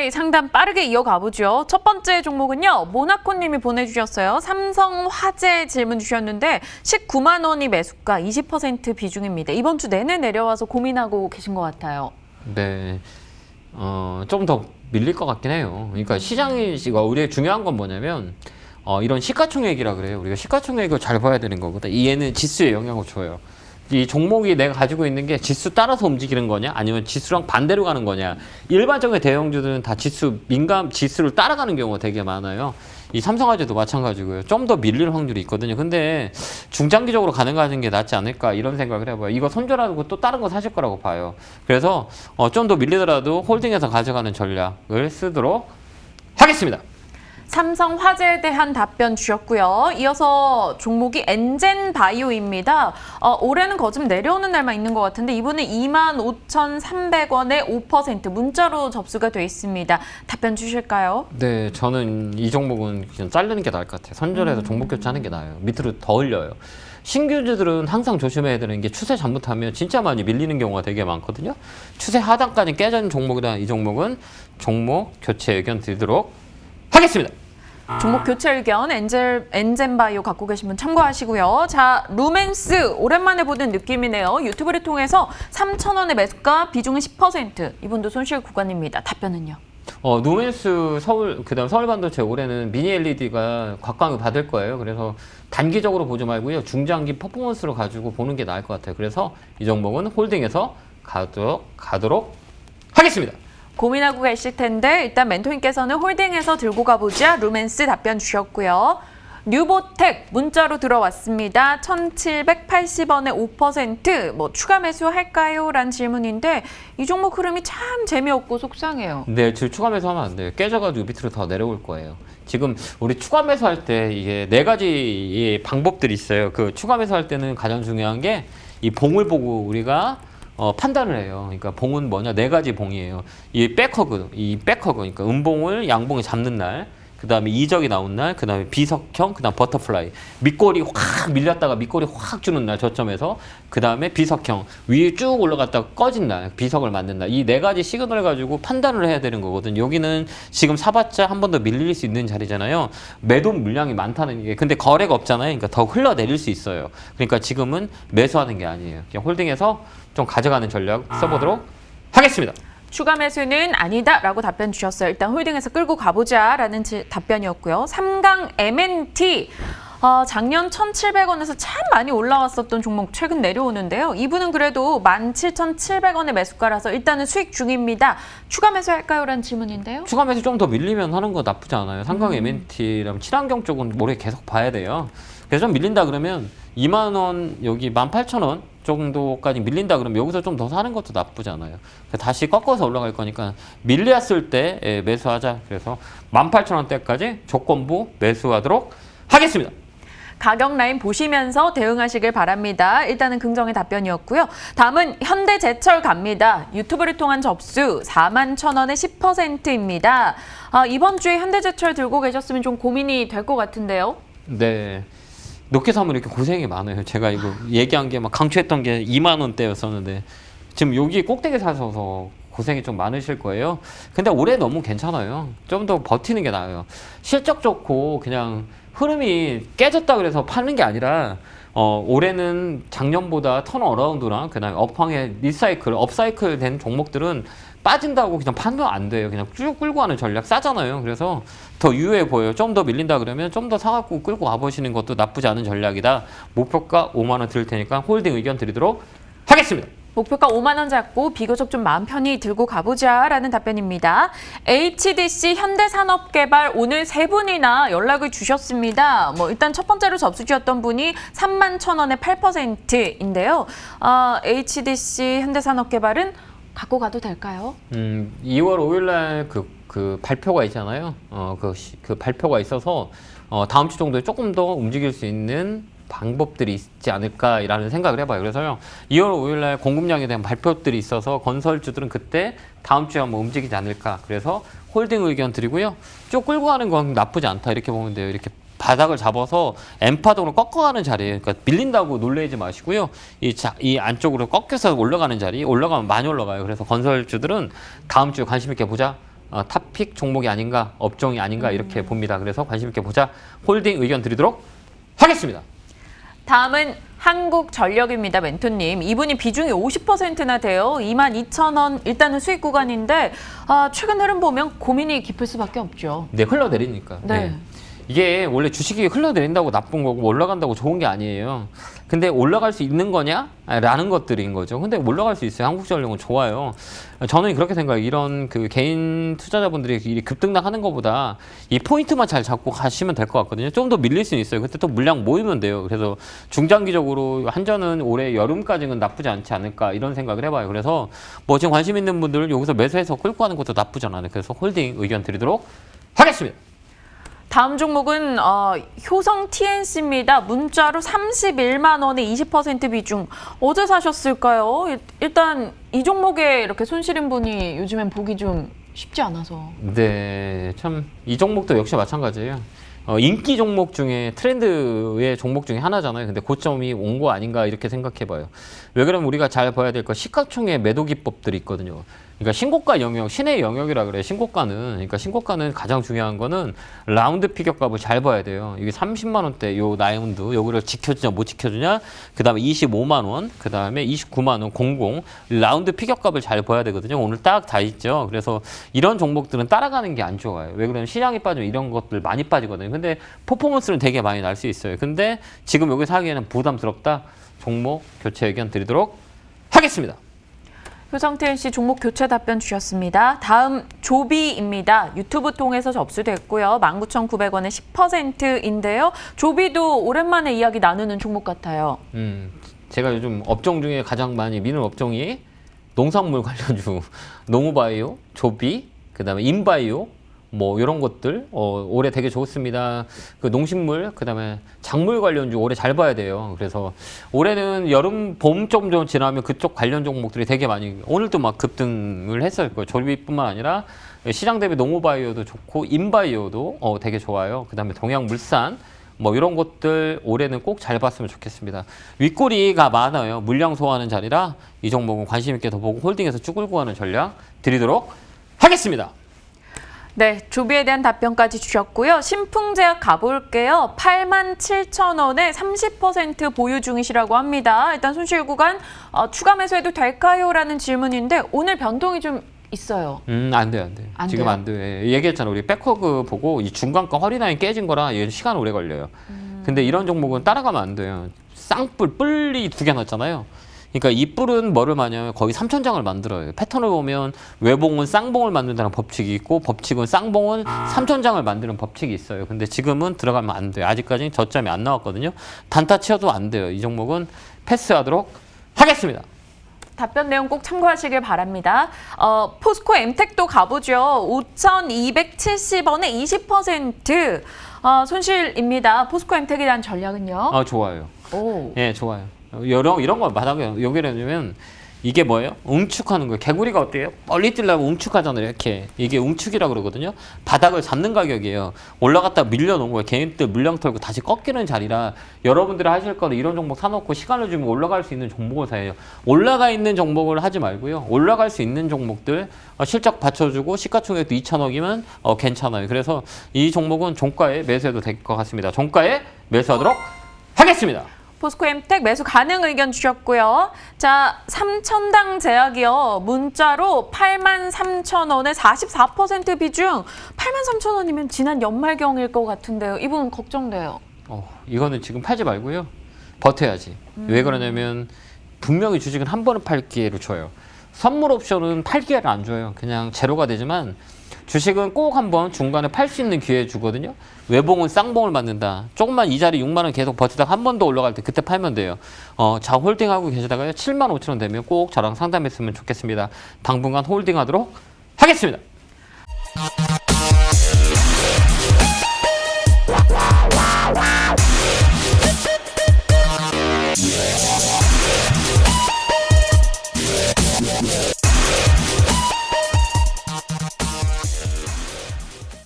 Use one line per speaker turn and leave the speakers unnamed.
굿바이 상담 빠르게 이어가 보죠. 첫 번째 종목은요. 모나코 님이 보내주셨어요. 삼성 화재 질문 주셨는데 19만 원이 매수가 20% 비중입니다. 이번 주 내내 내려와서 고민하고 계신 것 같아요.
네. 어, 좀 더 밀릴 것 같긴 해요. 그러니까 시장이, 우리의 중요한 건 뭐냐면, 어, 이런 시가총액이라 그래요. 우리가 시가총액을 잘 봐야 되는 거거든. 이 얘는 지수에 영향을 줘요. 이 종목이 내가 가지고 있는 게 지수 따라서 움직이는 거냐, 아니면 지수랑 반대로 가는 거냐. 일반적인 대형주들은 다 지수, 민감 지수를 따라가는 경우가 되게 많아요. 이 삼성화재도 마찬가지고요. 좀 더 밀릴 확률이 있거든요. 근데 중장기적으로 가능하는 게 낫지 않을까 이런 생각을 해봐요. 이거 손절하고 또 다른 거 사실 거라고 봐요. 그래서 어, 좀 더 밀리더라도 홀딩해서 가져가는 전략을 쓰도록 하겠습니다.
삼성 화재에 대한 답변 주셨고요. 이어서 종목이 엔젠 바이오입니다. 어, 올해는 거좀 내려오는 날만 있는 것 같은데 이번에 25,300원에 5% 문자로 접수가 돼 있습니다. 답변 주실까요?
네, 저는 이 종목은 그냥 자르는 게 나을 것 같아요. 선절해서 종목 교체하는 게 나아요. 밑으로 더 올려요. 신규주들은 항상 조심해야 되는 게 추세 잘못하면 진짜 많이 밀리는 경우가 되게 많거든요. 추세 하단까지 깨지는 종목이다. 이 종목은 종목 교체 의견 드리도록 하겠습니다.
종목 교체 의견 엔젤 엔젠바이오 갖고 계신 분 참고하시고요. 자, 루멘스 오랜만에 보는 느낌이네요. 유튜브를 통해서 3,000원의 매수가 비중은 10%. 이분도 손실 구간입니다. 답변은요?
어, 노멘스 서울, 그 다음 서울 반도체 올해는 미니 LED가 곽광을 받을 거예요. 그래서 단기적으로 보지 말고요. 중장기 퍼포먼스로 가지고 보는 게 나을 것 같아요. 그래서 이 종목은 홀딩해서 가도록, 가도록 하겠습니다.
고민하고 계실 텐데 일단 멘토님께서는 홀딩해서 들고 가보자 루멘스 답변 주셨고요. 뉴보텍 문자로 들어왔습니다. 1,780원에 5%뭐 추가 매수할까요? 라는 질문인데 이 종목 흐름이 참 재미없고 속상해요.
네, 지금 추가 매수하면 안 돼요. 깨져가지고 밑으로 더 내려올 거예요. 지금 우리 추가 매수할 때 이게 네 가지 방법들이 있어요. 그 추가 매수할 때는 가장 중요한 게 이 봉을 보고 우리가 어, 판단을 해요. 그러니까 봉은 뭐냐? 네 가지 봉이에요. 이 백허그, 이 백허그, 그러니까 음봉을 양봉이 잡는 날, 그 다음에 이적이 나온 날, 그 다음에 비석형, 그 다음 버터플라이. 밑골이 확 밀렸다가 밑골이 확 주는 날, 저점에서. 그 다음에 비석형, 위에 쭉 올라갔다가 꺼진 날, 비석을 만든 날. 이 네 가지 시그널을 가지고 판단을 해야 되는 거거든요. 여기는 지금 사봤자 한 번 더 밀릴 수 있는 자리잖아요. 매도 물량이 많다는 게. 근데 거래가 없잖아요. 그러니까 더 흘러내릴 수 있어요. 그러니까 지금은 매수하는 게 아니에요. 그냥 홀딩해서 좀 가져가는 전략 써보도록 하겠습니다.
추가 매수는 아니다라고 답변 주셨어요. 일단 홀딩해서 끌고 가보자라는 지- 답변이었고요. 삼강 MNT 어, 작년 1,700원에서 참 많이 올라왔었던 종목 최근 내려오는데요. 이분은 그래도 17,700원의 매수가라서 일단은 수익 중입니다. 추가 매수할까요? 라는 질문인데요.
추가 매수 좀 더 밀리면 하는 거 나쁘지 않아요. 삼강 MNT라면 친환경 쪽은 올해 계속 봐야 돼요. 그래서 좀 밀린다 그러면 2만 원 여기 18,000원 정도까지 밀린다 그러면 여기서 좀 더 사는 것도 나쁘지 않아요. 다시 꺾어서 올라갈 거니까 밀렸을 때 예, 매수하자. 그래서 18,000원대까지 조건부 매수하도록 하겠습니다.
가격 라인 보시면서 대응하시길 바랍니다. 일단은 긍정의 답변이었고요. 다음은 현대제철 갑니다. 유튜브를 통한 접수 4만 천 원의 10%입니다. 아, 이번 주에 현대제철 들고 계셨으면 좀 고민이 될 것 같은데요.
네. 높게 사면 이렇게 고생이 많아요. 제가 이거 얘기한 게 막 강추했던 게 2만 원대였었는데 지금 여기 꼭대기 사셔서 고생이 좀 많으실 거예요. 근데 올해 너무 괜찮아요. 좀 더 버티는 게 나아요. 실적 좋고 그냥 흐름이 깨졌다 그래서 파는 게 아니라 어, 올해는 작년보다 턴 어라운드랑 그다음에 업황의 리사이클, 업사이클 된 종목들은 빠진다고 그냥 파면 안 돼요. 그냥 쭉 끌고 가는 전략 싸잖아요. 그래서 더 유효해 보여요. 좀 더 밀린다 그러면 좀 더 사갖고 끌고 가보시는 것도 나쁘지 않은 전략이다. 목표가 5만 원 드릴 테니까 홀딩 의견 드리도록 하겠습니다.
목표가 5만 원 잡고 비교적 좀 마음 편히 들고 가보자라는 답변입니다. HDC 현대산업개발 오늘 세 분이나 연락을 주셨습니다. 뭐 일단 첫 번째로 접수 주셨던 분이 3만 천 원의 8%인데요. 아, HDC 현대산업개발은 갖고 가도 될까요?
음, 2월 5일 날 그, 그 발표가 있잖아요. 어, 그, 시- 그 발표가 있어서 어, 다음 주 정도에 조금 더 움직일 수 있는 방법들이 있지 않을까라는 생각을 해봐요. 그래서요, 2월 5일날 공급량에 대한 발표들이 있어서 건설주들은 그때 다음 주에 한번 움직이지 않을까. 그래서 홀딩 의견 드리고요. 쭉 끌고 가는 건 나쁘지 않다. 이렇게 보면 돼요. 이렇게 바닥을 잡아서 엠파동으로 꺾어가는 자리예요. 그러니까 밀린다고 놀래지 마시고요. 이, 자, 이 안쪽으로 꺾여서 올라가는 자리, 올라가면 많이 올라가요. 그래서 건설주들은 다음 주에 관심 있게 보자. 어, 탑픽 종목이 아닌가, 업종이 아닌가 이렇게 봅니다. 그래서 관심 있게 보자. 홀딩 의견 드리도록 하겠습니다.
다음은 한국전력입니다, 멘토님. 이분이 비중이 50%나 돼요. 22,000원 일단은 수익 구간인데 아, 최근 흐름 보면 고민이 깊을 수밖에 없죠.
네, 흘러내리니까.
네.
이게 원래 주식이 흘러내린다고 나쁜 거고 올라간다고 좋은 게 아니에요. 근데 올라갈 수 있는 거냐? 라는 것들인 거죠. 근데 올라갈 수 있어요. 한국전력은 좋아요. 저는 그렇게 생각해요. 이런 그 개인 투자자분들이 이 급등락하는 것보다 이 포인트만 잘 잡고 가시면 될 것 같거든요. 좀 더 밀릴 수는 있어요. 그때 또 물량 모이면 돼요. 그래서 중장기적으로 한전은 올해 여름까지는 나쁘지 않지 않을까 이런 생각을 해봐요. 그래서 뭐 지금 관심 있는 분들 여기서 매수해서 끌고 가는 것도 나쁘지 않아요. 그래서 홀딩 의견 드리도록 하겠습니다.
다음 종목은 어, 효성 TNC입니다. 문자로 31만 원에 20% 비중. 어제 사셨을까요? 일- 일단 이 종목에 이렇게 손실인 분이 요즘엔 보기 좀 쉽지 않아서.
네, 참 이 종목도 역시 마찬가지예요. 어, 인기 종목 중에 트렌드의 종목 중에 하나잖아요. 근데 고점이 온 거 아닌가 이렇게 생각해봐요. 왜 그러면 우리가 잘 봐야 될 거 시가총액 매도 기법들이 있거든요. 그러니까 신고가 영역, 신의 영역이라 그래. 신고가는 그러니까 신고가는 가장 중요한 거는 라운드 피격 값을 잘 봐야 돼요. 이게 30만 원대 요 라운드 요거를 지켜주냐 못 지켜주냐. 그다음에 25만 원, 그다음에 29만 원, 00 라운드 피격 값을 잘 봐야 되거든요. 오늘 딱 다 있죠. 그래서 이런 종목들은 따라가는 게 안 좋아요. 왜 그러면 시장이 빠지면 이런 것들 많이 빠지거든요. 근데 퍼포먼스는 되게 많이 날 수 있어요. 근데 지금 여기 사기에는 부담스럽다. 종목 교체 의견 드리도록 하겠습니다.
효성 TNC 종목 교체 답변 주셨습니다. 다음 조비입니다. 유튜브 통해서 접수됐고요. 19,900원에 10%인데요. 조비도 오랜만에 이야기 나누는 종목 같아요.
음, 제가 요즘 업종 중에 가장 많이 미는 업종이 농산물 관련주, 농우바이오, 조비, 그다음에 인바이오, 뭐 이런 것들 어, 올해 되게 좋습니다. 그 농식물, 그다음에 작물 관련주 올해 잘 봐야 돼요. 그래서 올해는 여름 봄 좀 좀 지나면 그쪽 관련 종목들이 되게 많이 오늘도 막 급등을 했어요. 그 조비뿐만 아니라 시장 대비 농우바이오도 좋고 인바이오도 어, 되게 좋아요. 그다음에 동양물산 뭐 이런 것들 올해는 꼭 잘 봤으면 좋겠습니다. 윗꼬리가 많아요. 물량 소화하는 자리라 이 종목은 관심 있게 더 보고 홀딩해서 쭉 끌고 가는 전략 드리도록 하겠습니다.
네, 조비에 대한 답변까지 주셨고요. 신풍제약 가볼게요. 8만 7천 원에 30% 보유 중이시라고 합니다. 일단 손실 구간 어, 추가 매수해도 될까요? 라는 질문인데 오늘 변동이 좀 있어요.
음, 안 돼요, 안 돼요.
안
지금
돼요?
안 돼요. 예, 얘기했잖아. 우리 백허그 보고 이 중간가 허리라인 깨진 거라 얘 시간 오래 걸려요. 근데 이런 종목은 따라가면 안 돼요. 쌍뿔, 뿔이 두 개 났잖아요. 그러니까 이 뿔은 뭐를 말하냐면 거의 삼천장을 만들어요. 패턴을 보면 외봉은 쌍봉을 만든다는 법칙이 있고 법칙은 쌍봉은 삼천장을 만드는 법칙이 있어요. 근데 지금은 들어가면 안 돼요. 아직까지는 저점이 안 나왔거든요. 단타 치어도 안 돼요. 이 종목은 패스하도록 하겠습니다.
답변 내용 꼭 참고하시길 바랍니다. 어, 포스코 엠텍도 가보죠. 5,270원에 20% 어, 손실입니다. 포스코 엠텍에 대한 전략은요?
아, 좋아요.
오.
예, 좋아요. 이런 이런 거 바닥에 여기라면 이게 뭐예요? 웅축하는 거예요. 개구리가 어때요? 멀리 뛰려면 웅축하잖아요. 이렇게 이게 웅축이라 그러거든요. 바닥을 잡는 가격이에요. 올라갔다 밀려놓은 거예요. 개인들 물량 털고 다시 꺾이는 자리라 여러분들이 하실 거는 이런 종목 사놓고 시간을 주면 올라갈 수 있는 종목을 사야죠. 올라가 있는 종목을 하지 말고요. 올라갈 수 있는 종목들 어, 실적 받쳐주고 시가총액도 2천억이면 어, 괜찮아요. 그래서 이 종목은 종가에 매수해도 될 것 같습니다. 종가에 매수하도록 하겠습니다.
포스코 엠텍 매수 가능 의견 주셨고요. 자, 삼천당 제약이요. 문자로 8만 3천 원에 44% 비중. 8만 3천 원이면 지난 연말경일 것 같은데요. 이분 걱정돼요.
어, 이거는 지금 팔지 말고요. 버텨야지. 왜 그러냐면 분명히 주식은 한 번은 팔 기회를 줘요. 선물 옵션은 팔 기회를 안 줘요. 그냥 제로가 되지만 주식은 꼭 한번 중간에 팔 수 있는 기회 주거든요. 외봉은 쌍봉을 만든다. 조금만 이 자리 6만 원 계속 버티다가 한 번 더 올라갈 때 그때 팔면 돼요. 어, 자 홀딩하고 계시다가요. 7만 5천 원 되면 꼭 저랑 상담했으면 좋겠습니다. 당분간 홀딩하도록 하겠습니다.